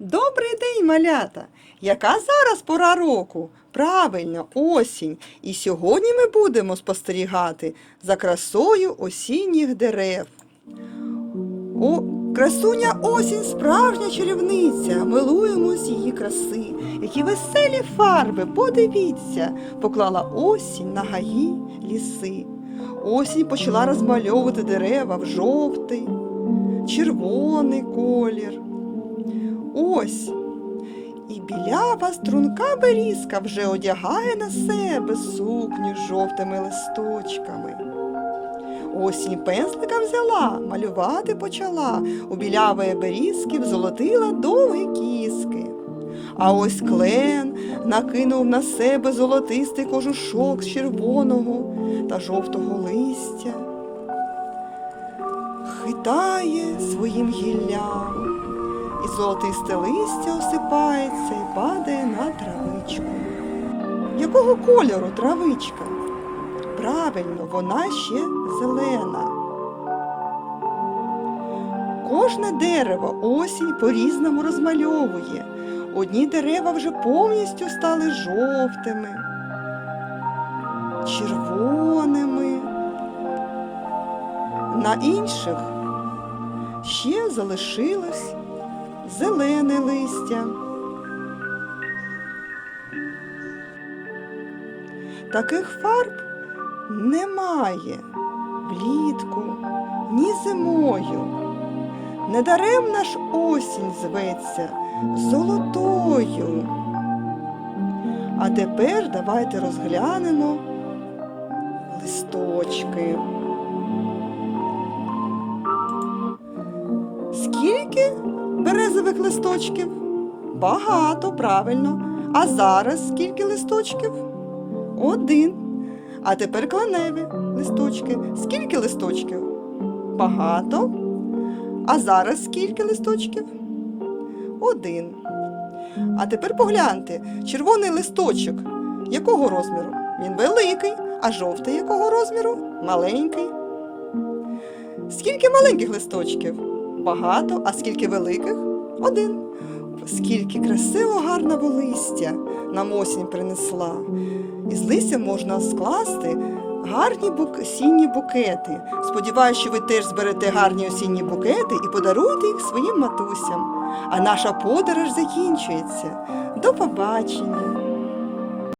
Добрий день, малята! Яка зараз пора року? Правильно, осінь. І сьогодні ми будемо спостерігати за красою осінніх дерев. О, красуня осінь справжня чарівниця. Милуємось її краси. Які веселі фарби, подивіться, поклала осінь на гаї ліси. Осінь почала розмальовувати дерева в жовтий, червоний колір. Ось. І білява струнка берізка вже одягає на себе сукню з жовтими листочками. Осінь пензлика взяла, малювати почала, у білявої берізки взолотила довгі кіски. А ось клен накинув на себе золотистий кожушок з червоного та жовтого листя. Хитає своїм гіллям і золотисте листя осипається і падає на травичку. Якого кольору травичка? Правильно, вона ще зелена. Кожне дерево осінь по-різному розмальовує. Одні дерева вже повністю стали жовтими, червоними. На інших ще залишилось зелене листя. Таких фарб немає влітку, ні зимою. Недаремна ж осінь зветься золотою. А тепер давайте розглянемо листочки. Скільки березових листочків? Багато, правильно. А зараз скільки листочків? Один. А тепер кланеві листочки. Скільки листочків? Багато. А зараз скільки листочків? Один. А тепер погляньте, червоний листочок якого розміру? Він великий, а жовтий якого розміру? Маленький. Скільки маленьких листочків? Багато, а скільки великих? Один. Скільки красиво гарного листя нам осінь принесла. Із листя можна скласти гарні бук... осінні букети. Сподіваюся, що ви теж зберете гарні осінні букети і подаруєте їх своїм матусям. А наша подорож закінчується. До побачення!